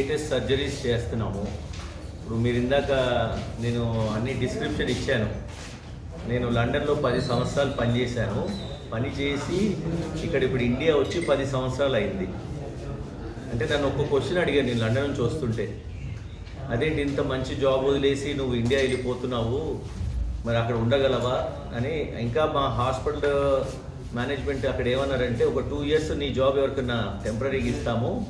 Latest surgeries చేస్తున్నాము. ఇప్పుడు మీరు ఇందాక నేను అన్ని డిస్క్రిప్షన్ ఇచ్చాను. నేను లండన్లో పది సంవత్సరాలు పనిచేశాను. పని చేసి ఇక్కడ ఇప్పుడు ఇండియా వచ్చి పది సంవత్సరాలు అయింది. అంటే నన్ను ఒక్క క్వశ్చన్ అడిగాను నేను లండన్ నుంచి వస్తుంటే. అదేంటి ఇంత మంచి జాబ్ వదిలేసి నువ్వు ఇండియా వెళ్ళిపోతున్నావు? మరి అక్కడ ఉండగలవా? అని ఇంకా మా హాస్పిటల్ మేనేజ్మెంట్ అక్కడ ఏమన్నారంటే ఒక టూ ఇయర్స్ నీ జాబ్ ఎవరికన్నా టెంపరీగా ఇస్తాము.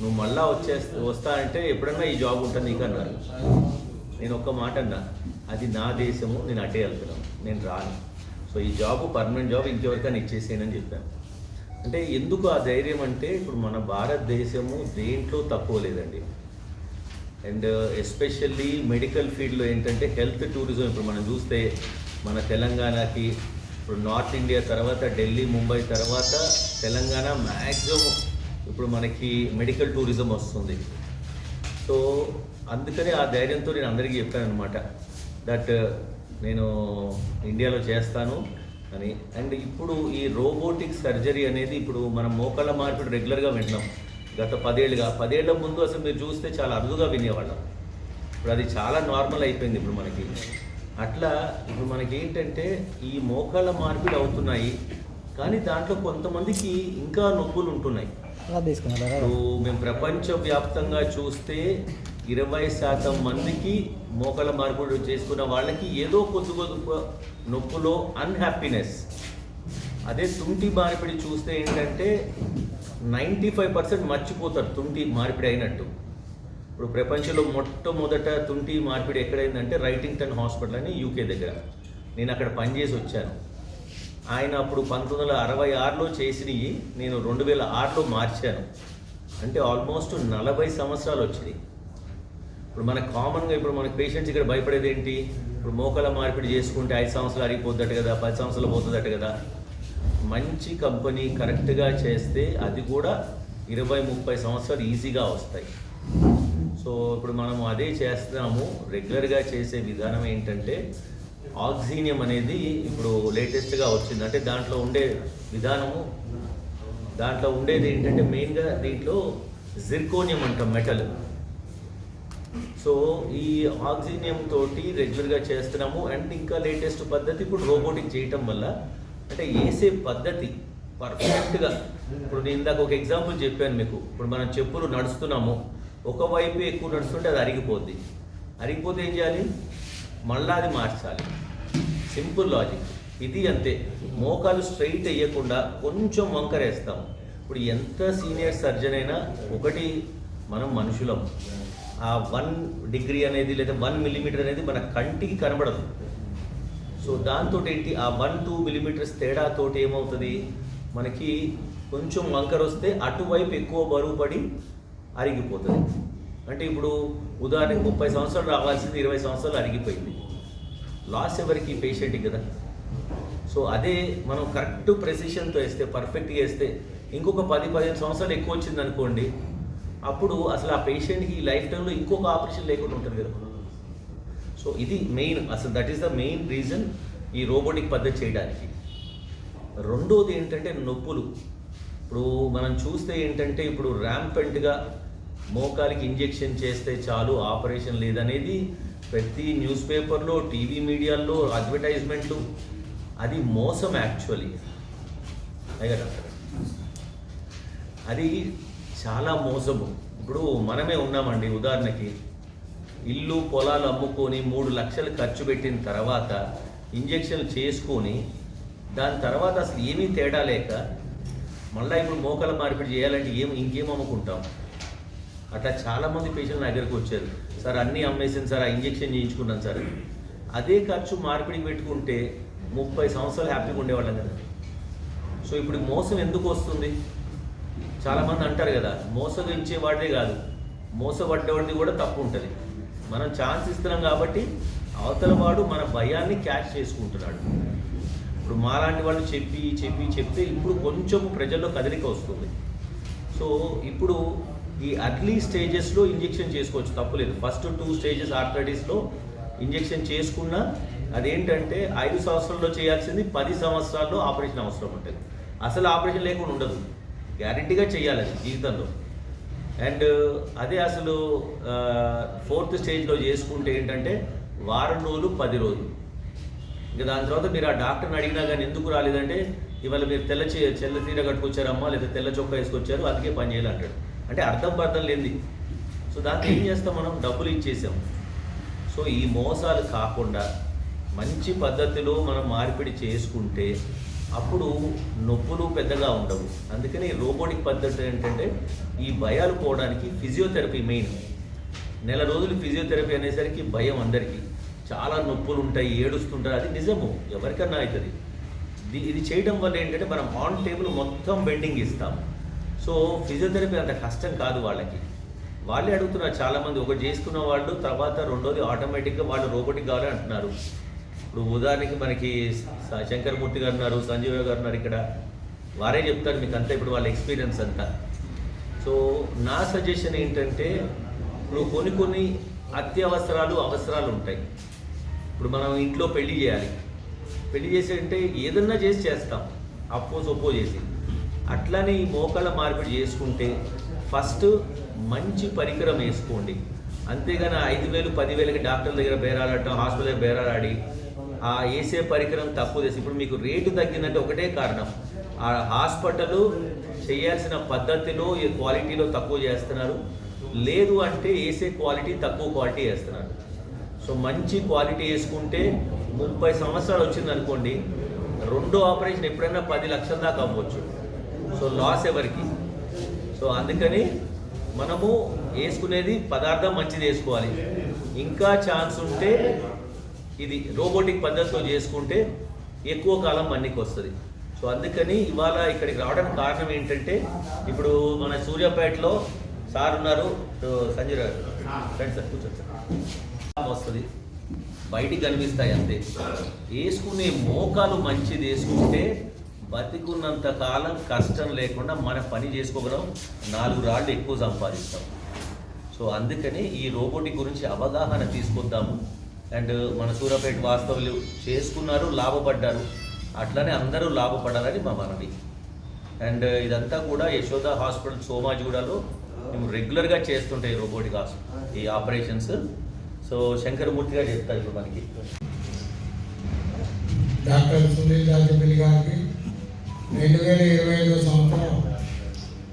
నువ్వు మళ్ళా వచ్చేస్తా వస్తా అంటే ఎప్పుడన్నా ఈ జాబ్ ఉంటుంది నీకు అన్నారు. నేను ఒక్క మాట అన్నా అది నా దేశము నేను అటే వెళ్తున్నాను నేను రాను. సో ఈ జాబ్ పర్మనెంట్ జాబ్ ఇంకెవరికైనా ఇచ్చేసేయనని చెప్పాను. అంటే ఎందుకు ఆ ధైర్యం అంటే ఇప్పుడు మన భారతదేశము దేంట్లో తక్కువ లేదండి. అండ్ ఎస్పెషల్లీ మెడికల్ ఫీల్డ్లో ఏంటంటే హెల్త్ టూరిజం ఇప్పుడు మనం చూస్తే మన తెలంగాణకి ఇప్పుడు నార్త్ ఇండియా తర్వాత ఢిల్లీ ముంబై తర్వాత తెలంగాణ మ్యాక్సిమం ఇప్పుడు మనకి మెడికల్ టూరిజం వస్తుంది. సో అందుకని ఆ ధైర్యంతో నేను అందరికీ చెప్పాను అనమాట దట్ uh, నేను ఇండియాలో చేస్తాను అని. అండ్ ఇప్పుడు ఈ రోబోటిక్ సర్జరీ అనేది ఇప్పుడు మనం మోకాళ్ళ మార్పిడి రెగ్యులర్గా వింటున్నాం. గత పదేళ్ళుగా. పదేళ్ళ ముందు అసలు మీరు చూస్తే చాలా అరుదుగా వినేవాళ్ళం. ఇప్పుడు అది చాలా నార్మల్ అయిపోయింది ఇప్పుడు మనకి. అట్లా ఇప్పుడు మనకి ఏంటంటే ఈ మోకాళ్ళ మార్పిడి అవుతున్నాయి. కానీ దాంట్లో కొంతమందికి ఇంకా నొప్పులు ఉంటున్నాయి. ఇప్పుడు మేము ప్రపంచవ్యాప్తంగా చూస్తే ఇరవై శాతం మందికి మోకాల మార్పులు చేసుకున్న వాళ్ళకి ఏదో కొద్ది కొద్ది నొప్పులో అన్హ్యాపీనెస్ అదే తుంటి మార్పిడి చూస్తే ఏంటంటే నైంటీ ఫైవ్ పర్సెంట్ మర్చిపోతారు తుంటి మార్పిడి అయినట్టు. ఇప్పుడు ప్రపంచంలో మొట్టమొదట తుంటి మార్పిడి ఎక్కడైందంటే రైటింగ్టన్ హాస్పిటల్ అని యూకే దగ్గర. నేను అక్కడ పనిచేసి వచ్చాను. ఆయన అప్పుడు పంతొమ్మిది వందల అరవై ఆరులో చేసినవి నేను రెండు వేల ఆరులో మార్చాను. అంటే ఆల్మోస్ట్ నలభై సంవత్సరాలు వచ్చినాయి ఇప్పుడు మన కామన్గా ఇప్పుడు మనకి పేషెంట్స్ ఇక్కడ భయపడేది ఏంటి? ఇప్పుడు మోకాల మార్పిడి చేసుకుంటే ఐదు సంవత్సరాలు అరిగిపోద్దట కదా పది సంవత్సరాలు పోతుందట కదా. మంచి కంపెనీ కరెక్ట్గా చేస్తే అది కూడా ఇరవై ముప్పై సంవత్సరాలు ఈజీగా వస్తాయి. సో ఇప్పుడు మనం అదే చేస్తున్నాము రెగ్యులర్గా చేసే విధానం ఏంటంటే ఆక్సీనియం అనేది ఇప్పుడు లేటెస్ట్గా వచ్చింది. అంటే దాంట్లో ఉండే విధానము దాంట్లో ఉండేది ఏంటంటే మెయిన్గా దీంట్లో జిర్కోనియం అంటాం మెటల్ సో ఈ ఆక్సినియం తోటి రెగ్యులర్గా చేస్తున్నాము. అండ్ ఇంకా లేటెస్ట్ పద్ధతి ఇప్పుడు రోబోటిక్ చేయటం వల్ల అంటే వేసే పద్ధతి పర్ఫెక్ట్గా ఇప్పుడు నేను ఇందాక ఒక ఎగ్జాంపుల్ చెప్పాను మీకు. ఇప్పుడు మనం చెప్పులు నడుస్తున్నాము. ఒకవైపు ఎక్కువ నడుస్తుంటే అది అరిగిపోద్ది. అరిగిపోతే ఏం చేయాలి? మళ్ళా అది మార్చాలి. Simple logic. ఇది అంతే. మోకాలు స్ట్రైట్ వేయకుండా కొంచెం వంకరేస్తాం. ఇప్పుడు ఎంత సీనియర్ సర్జన్ అయినా ఒకటి మనం మనుషులం. ఆ వన్ డిగ్రీ అనేది లేదా వన్ మిల్లీమీటర్ అనేది మన కంటికి కనబడదు. సో దాంతో ఏంటి? ఆ వన్ టూ మిల్లీమీటర్స్ తేడాతోటి ఏమవుతుంది? మనకి కొంచెం వంకర వస్తే అటువైపు ఎక్కువ బరువు పడి అరిగిపోతుంది. అంటే ఇప్పుడు ఉదాహరణకు ముప్పై సంవత్సరాలు రావాల్సింది ఇరవై సంవత్సరాలు అరిగిపోయింది. లాస్ ఎవరికి? పేషెంట్కి కదా. సో అదే మనం కరెక్ట్ ప్రెసిషన్తో వేస్తే పర్ఫెక్ట్గా వేస్తే ఇంకొక పది పదిహేను సంవత్సరాలు ఎక్కువ వచ్చింది అనుకోండి అప్పుడు అసలు ఆ పేషెంట్కి ఈ లైఫ్ టైంలో ఇంకొక ఆపరేషన్ లేకుండా ఉంటుంది కదా. సో ఇది మెయిన్ అసలు that is the main reason ఈ రోబోటిక్ పద్ధతి చేయడానికి. రెండోది ఏంటంటే నొప్పులు. ఇప్పుడు మనం చూస్తే ఏంటంటే ఇప్పుడు ర్యాంపెంట్గా మోకాలికి ఇంజెక్షన్ చేస్తే చాలు ఆపరేషన్ లేదనేది ప్రతి న్యూస్ పేపర్లో టీవీ మీడియాల్లో అడ్వర్టైజ్మెంట్లు అది మోసం యాక్చువల్లీ అయ్యా డాక్టర్. అది చాలా మోసము. ఇప్పుడు మనమే ఉన్నామండి ఉదాహరణకి. ఇల్లు పొలాలు అమ్ముకొని మూడు లక్షలు ఖర్చు పెట్టిన తర్వాత ఇంజక్షన్లు చేసుకొని దాని తర్వాత అసలు ఏమీ తేడా లేక మళ్ళీ ఇప్పుడు మోకాల మార్పిడి చేయాలంటే ఏం ఇంకేం అమ్ముకుంటాం? అట్లా చాలామంది పేషెంట్ నా దగ్గరకు వచ్చారు. సార్ అన్నీ అమ్మేసాను సార్ ఆ ఇంజెక్షన్ చేయించుకున్నాను సార్. అదే ఖర్చు మార్పిడికి పెట్టుకుంటే ముప్పై సంవత్సరాలు హ్యాపీగా ఉండేవాళ్ళం కదా. సో ఇప్పుడు మోసం ఎందుకు వస్తుంది? చాలామంది అంటారు కదా మోసగించేవాడే కాదు. మోసపడ్డవాడిది కూడా తప్పు ఉంటుంది. మనం ఛాన్స్ ఇస్తున్నాం కాబట్టి అవతల వాడు మన భయాన్ని క్యాచ్ చేసుకుంటున్నాడు. ఇప్పుడు మాలాంటి వాళ్ళు చెప్పి చెప్పి చెప్తే ఇప్పుడు కొంచెం ప్రజల్లో కదలిక వస్తుంది. సో ఇప్పుడు ఈ అర్లీ స్టేజెస్లో ఇంజెక్షన్ చేసుకోవచ్చు తప్పులేదు. ఫస్ట్ టూ స్టేజెస్ ఆర్థరైటిస్లో ఇంజెక్షన్ చేసుకున్నా అదేంటంటే ఐదు సంవత్సరాల్లో చేయాల్సింది పది సంవత్సరాల్లో ఆపరేషన్ అవసరం ఉంటుంది. అసలు ఆపరేషన్ లేకుండా ఉండదు. గ్యారంటీగా చేయాలి అది జీవితంలో. అండ్ అదే అసలు ఫోర్త్ స్టేజ్లో చేసుకుంటే ఏంటంటే వారం రోజులు పది రోజులు. ఇంకా దాని తర్వాత మీరు ఆ డాక్టర్ని అడిగినా కానీ ఎందుకు రాలేదంటే ఇవాళ మీరు తెల్ల చీ తెల్ల తీర కట్టుకొచ్చారమ్మా లేదా తెల్ల చొక్కా వేసుకొచ్చారు అందుకే పని చేయాలంటాడు అంటే అర్థం పర్థం లేనిది. సో దాన్ని ఏం చేస్తాం మనం? డబ్బులు ఇచ్చేసాం. సో ఈ మోసాలు కాకుండా మంచి పద్ధతిలో మనం మార్పిడి చేసుకుంటే అప్పుడు నొప్పులు పెద్దగా ఉండవు. అందుకని రోబోటిక్ పద్ధతి ఏంటంటే ఈ భయాలు పోవడానికి ఫిజియోథెరపీ మెయిన్. నెల రోజులు ఫిజియోథెరపీ అనేసరికి భయం అందరికీ. చాలా నొప్పులు ఉంటాయి ఏడుస్తుంటారు అది నిజము. ఎవరికన్నా అవుతుంది. ఇది ఇది చేయడం వల్ల ఏంటంటే మనం ఆన్ టేబుల్ మొత్తం బెండింగ్ ఇస్తాం. సో ఫిజియోథెరపీ అంత కష్టం కాదు వాళ్ళకి. వాళ్ళే అడుగుతున్నారు చాలామంది ఒకటి చేసుకున్న వాళ్ళు తర్వాత రెండోది ఆటోమేటిక్గా వాళ్ళు రోబోటిక్ కావాలి అంటున్నారు. ఇప్పుడు ఉదాహరణకి మనకి శంకరమూర్తి గారు ఉన్నారు సంజీవ్ గారు ఉన్నారు ఇక్కడ. వారే చెప్తారు మీకు అంతా ఇప్పుడు వాళ్ళ ఎక్స్పీరియన్స్ అంతా. సో నా సజెషన్ ఏంటంటే ఇప్పుడు కొన్ని కొన్ని అత్యవసరాలు అవసరాలు ఉంటాయి. ఇప్పుడు మనం ఇంట్లో పెళ్ళి చేయాలి. పెళ్ళి చేసి అంటే ఏదన్నా చేసి చేస్తాం. అప్పో సొప్పో చేసి. అట్లానే ఈ మోకాళ్ళ మార్పిడి చేసుకుంటే ఫస్ట్ మంచి పరికరం వేసుకోండి. అంతేగాని ఐదు వేలు పదివేలకి డాక్టర్ దగ్గర బేరాలటం హాస్పిటల్ దగ్గర బేరాలాడి ఆ వేసే పరికరం తక్కువ చేసి ఇప్పుడు మీకు రేటు తగ్గిందంటే ఒకటే కారణం. ఆ హాస్పిటల్ చేయాల్సిన పద్ధతిలో ఈ క్వాలిటీలో తక్కువ చేస్తున్నారు. లేదు అంటే వేసే క్వాలిటీ తక్కువ క్వాలిటీ వేస్తున్నారు సో మంచి క్వాలిటీ వేసుకుంటే ముప్పై సంవత్సరాలు వచ్చింది అనుకోండి రెండో ఆపరేషన్ ఎప్పుడైనా పది లక్షల దాకా అవ్వచ్చు. సో లాస్ ఎవరికి? సో అందుకని మనము వేసుకునేది పదార్థం మంచిది వేసుకోవాలి. ఇంకా ఛాన్స్ ఉంటే ఇది రోబోటిక్ పద్ధతిలో చేసుకుంటే ఎక్కువ కాలం మన్నికి వస్తుంది సో అందుకని ఇవాళ ఇక్కడికి రావడానికి కారణం ఏంటంటే ఇప్పుడు మన సూర్యాపేటలో సార్ ఉన్నారు సంజయ్ గారు. రండి సార్ కూర్చోండి సార్. వస్తుంది. బయటికి కనిపిస్తాయి అంతే. వేసుకునే మోకాలు మంచిది వేసుకుంటే బతికున్నంత కాలం కష్టం లేకుండా మన పని చేసుకోగలం నాలుగు రాళ్ళు ఎక్కువ సంపాదిస్తాం. సో అందుకని ఈ రోబోటిక్ గురించి అవగాహన తీసుకొద్దాము. అండ్ మన సూర్యాపేట వాస్తవులు చేసుకున్నారు లాభపడ్డారు. అట్లనే అందరూ లాభపడాలని మా మనవి. అండ్ ఇదంతా కూడా యశోద హాస్పిటల్ సోమాజిగూడలో మేము రెగ్యులర్గా చేస్తుంటాయి రోబోటిక్ హాస్పిటల్ ఈ ఆపరేషన్స్. సో శంకరమూర్తిగా చెప్తారు ఇప్పుడు మనకి. డాక్టర్ సునీల్ రాజపల్లి గారికి రెండు వేల ఇరవై ఐదో సంవత్సరం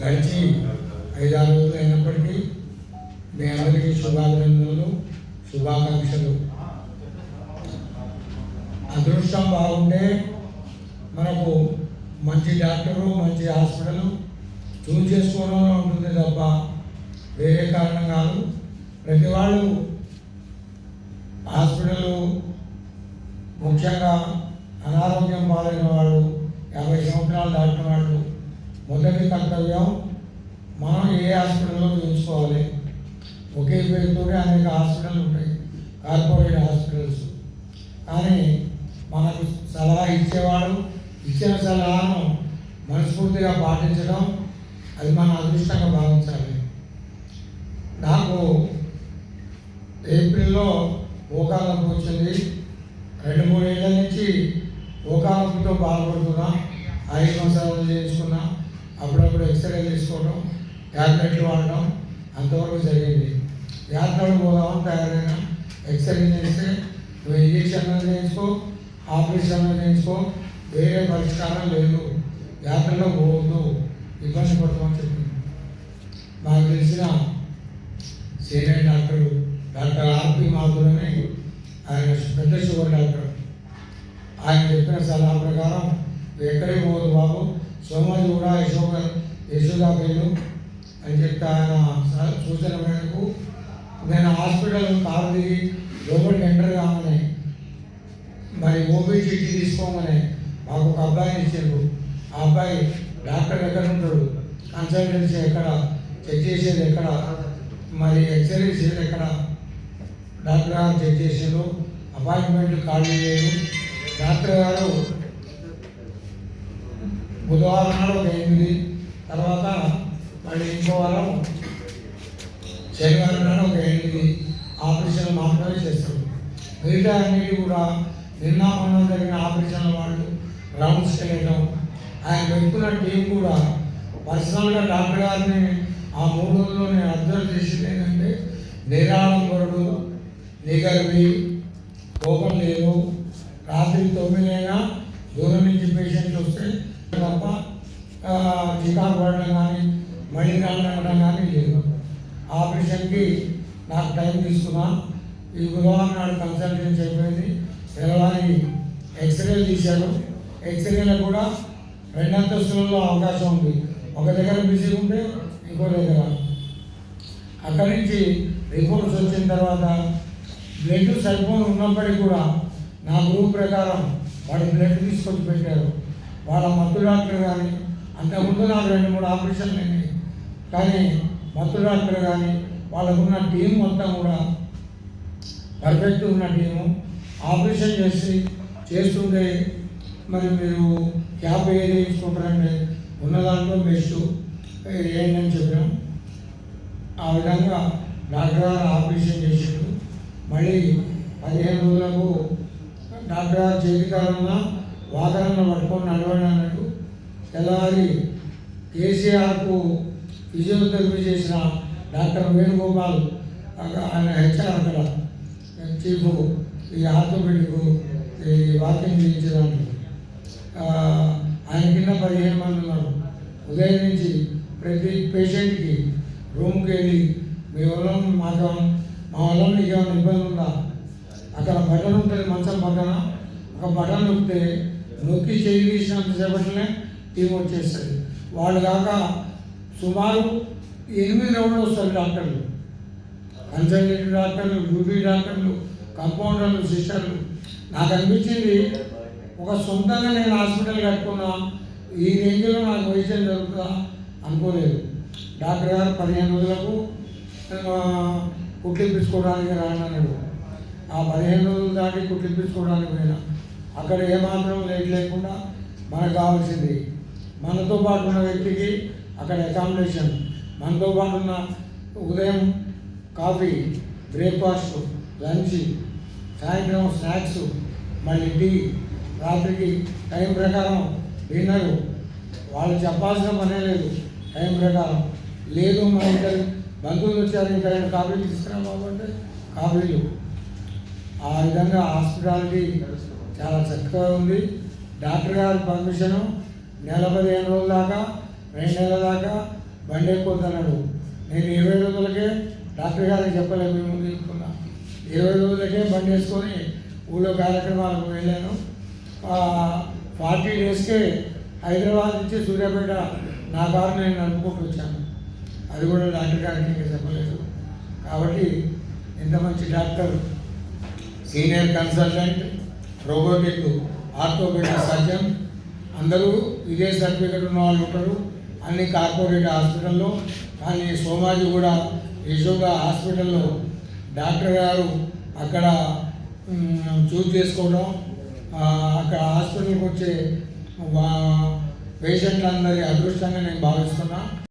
గడిచి ఐదారు రోజులు అయినప్పటికీ మీ అందరికీ శుభాభినందనలు శుభాకాంక్షలు. అదృష్టం బాగుంటే మనకు మంచి డాక్టరు మంచి హాస్పిటల్ చూజ్ చేసుకోవడంలో ఉంటుంది తప్ప వేరే కారణం కాదు. ప్రతి వాళ్ళు హాస్పిటల్ ముఖ్యంగా అనారోగ్యం పాలైన వాళ్ళు యాభై సంవత్సరాలు దాటిన వాళ్ళు మొదటి కర్తవ్యం మనం ఏ హాస్పిటల్లో చూసుకోవాలి? ఒకే పేరుతోనే అనేక హాస్పిటల్ ఉంటాయి. Corporate hospitals. కానీ మనకు సలహా ఇచ్చేవాడు ఇచ్చిన సలహాను మనస్ఫూర్తిగా పాటించడం అది మన అదృష్టంగా భావించాలి. నాకు ఏప్రిల్లో ఓకాలకు వచ్చింది. రెండు మూడు ఏళ్ళ నుంచి ఓకాలపుతో బాధపడుతున్నా ఐ సంవత్సరాలు చేసుకున్నా అప్పుడప్పుడు ఎక్స్రే తీసుకోవడం ట్యాబ్లెట్లు వాడడం అంతవరకు జరిగింది. యాత్రలు పోదామని తయారైనా ఎక్స్రే చేస్తే నువ్వు ఇంజక్షన్లు చేయించుకో ఆపరేషన్లు చేయించుకో వేరే పరిష్కారం లేదు. యాత్రలో పోవద్దు. ఇబ్బంది పడతామని చెప్పింది. నాకు తెలిసిన senior doctor doctor R P మాధురని ఆయన పెద్ద షుగర్ డాక్టర్. ఆయన చెప్పిన సలహా ప్రకారం ఎక్కడికి పోదు బాబు. సోమాజి కూడా యశోక యశోదా వెళ్ళు అని చెప్పి ఆయన సూచన మేరకు నేను హాస్పిటల్ కారు దిగి లోపలికి ఎంటర్ కావాలని మరి ఓపీ చిట్టి తీసుకోమని మాకు ఒక అబ్బాయిని ఇచ్చారు. ఆ అబ్బాయి డాక్టర్ ఎక్కడ ఉంటాడు. కన్సల్టెన్సీ ఎక్కడ? చెక్ చేసేది ఎక్కడ? మరి ఎక్స్రే చేసేది ఎక్కడ? డాక్టర్ గారు చెక్ చేసారు. అపాయింట్మెంట్ ఖాళీ లేదు. డాక్టర్ గారు బుధవారం నాడు ఒక ఎనిమిది తర్వాత మళ్ళీ ఇంకో వారం శనివారం నాడు ఒక ఎనిమిది ఆపరేషన్ మాత్రమే చేస్తారు. మిగతా అన్నిటి కూడా నిన్న మొన్న జరిగిన ఆపరేషన్ల వాళ్ళు రౌండ్స్ చేయడం ఆయన పెట్టుకున్న టీం కూడా పర్సనల్గా డాక్టర్ గారిని ఆ మూడు రోజుల్లో నేను అబ్జర్వ్ చేసింది ఏంటంటే నిరాడంబరుడు నిగర్వి కోపం లేదు రాత్రి తొమ్మిదైనా దూరం నుంచి పేషెంట్లు వస్తే తప్ప చికాకు పడడం కానీ మళ్ళీ రావడం కానీ లేదు. ఆపరేషన్కి నాకు టైం తీసుకున్నా. ఈ గురువారం నాడు కన్సల్టెన్స్ అయిపోయింది. తెల్లవారి ఎక్స్రేలు తీశారు. ఎక్స్రేలో కూడా రెండు అంతస్తులలో అవకాశం ఉంది. ఒక దగ్గర బిజీ ఉంటే ఇంకో దగ్గర. అక్కడి నుంచి రిపోర్ట్స్ వచ్చిన తర్వాత బ్లడ్ సరిపోని ఉన్నప్పటికీ కూడా నా గ్రూప్ ప్రకారం వాడు బ్లడ్ తీసుకొచ్చి పెట్టారు. వాళ్ళ మత్తు డాక్టర్ కానీ అంతకుముందు నాకు రెండు మూడు ఆపరేషన్లు అయినాయి. కానీ మత్తు డాక్టర్ కానీ వాళ్ళకున్న టీం మొత్తం కూడా పర్ఫెక్ట్ ఉన్న టీము. ఆపరేషన్ చేసి చేస్తుంటే మరి మీరు క్యాబ్ ఏది వేసుకుంటారంటే ఉన్న దాంట్లో బెస్ట్ ఏంటని చెప్పాం. ఆ విధంగా డాక్టర్ గారు ఆపరేషన్ చేసిండు. మళ్ళీ పదిహేను రోజులకు డాక్టర్ గారు వాతావరణం వాదనలో పట్టుకొని నడవండి తెల్లవారి కేసీఆర్కు ఫిజియోథెరపీ చేసిన డాక్టర్ వేణుగోపాల్ ఆయన హెచ్ఆర్ అక్కడ చీఫ్ ఈ ఆర్థోపెడిక్ ఈ వాకింగ్ చేయించడానికి. ఆయన కింద పదిహేను మంది ఉన్నారు. ఉదయం నుంచి ప్రతి పేషెంట్కి రూమ్కి వెళ్ళి మీ వల్ల మాకు మా వల్ల మీకు ఏమైనా ఇబ్బంది ఉందా? అక్కడ బటన్ ఉంటుంది మంచం పక్కన ఒక బటన్ నొక్కితే నొక్కి చేయి తీసినంత సేపట్లనే టీం వచ్చేస్తుంది. వాళ్ళు కాక సుమారు ఎనిమిది రౌండ్లు వస్తారు డాక్టర్లు. కన్సల్టెంట్ డాక్టర్లు డ్యూటీ డాక్టర్లు కంపౌండర్లు సిస్టర్లు. నాకు అనిపించింది ఒక సొంతంగా నేను హాస్పిటల్ కట్టుకున్నా ఈ రేంజ్లో నాకు వైద్యం జరుగుతుందా అనుకోలేదు. డాక్టర్ గారు పదిహేను రోజులకు ఆ, కుట్లిప్పించుకోవడానికి రానన్నాడు. ఆ పదిహేను రోజులు దాటి కుట్లిప్పించుకోవడానికి పోయినా. అక్కడ ఏమాత్రం లేట్ లేకుండా మనకు కావాల్సింది. మనతో పాటు ఉన్న వ్యక్తికి అక్కడ అకామిడేషన్ మనతో పాటు ఉన్న ఉదయం కాఫీ బ్రేక్ఫాస్ట్ లంచ్ సాయంత్రం స్నాక్స్ మళ్ళీ టీ రాత్రికి టైం ప్రకారం డిన్నరు. వాళ్ళు చెప్పాల్సిన పనే లేదు. టైం ప్రకారం. లేదు మన ఇద్దరు బంధువులు వచ్చారు ఇంకా కాఫీలు తీసుకురా అంటే కాఫీలు. ఆ విధంగా హాస్పిటాలిటీ చాలా చక్కగా ఉంది. డాక్టర్ గారి పర్మిషను నెల పదిహేను రోజుల దాకా రెండు నెలల దాకా బండి ఎక్కువన్నాడు నేను ఇరవై రోజులకే డాక్టర్ గారికి చెప్పలేదు మేము తీసుకున్నా ఇరవై రోజులకే బండి వేసుకొని ఊళ్ళో కార్యక్రమాలకు వెళ్ళాను. ఫార్టీ డేస్కే హైదరాబాద్ నుంచి సూర్యాపేట నా కారు నేను నడుపుకుంటూ వచ్చాను. అది కూడా డాక్టర్ గారికి ఇంకా చెప్పలేదు. కాబట్టి ఎంత మంచి doctor senior consultant robotic orthopaedic surgeon అందరూ ఇదే సర్టిఫికెట్ ఉన్న వాళ్ళు ఉంటారు. అన్ని కార్పొరేట్ హాస్పిటల్లో కానీ సోమాజి కూడా యశోగా హాస్పిటల్లో డాక్టర్ గారు అక్కడ చూజ్ చేసుకోవడం అక్కడ హాస్పిటల్కి వచ్చే పేషెంట్లందరి అదృష్టంగా నేను భావిస్తున్నా.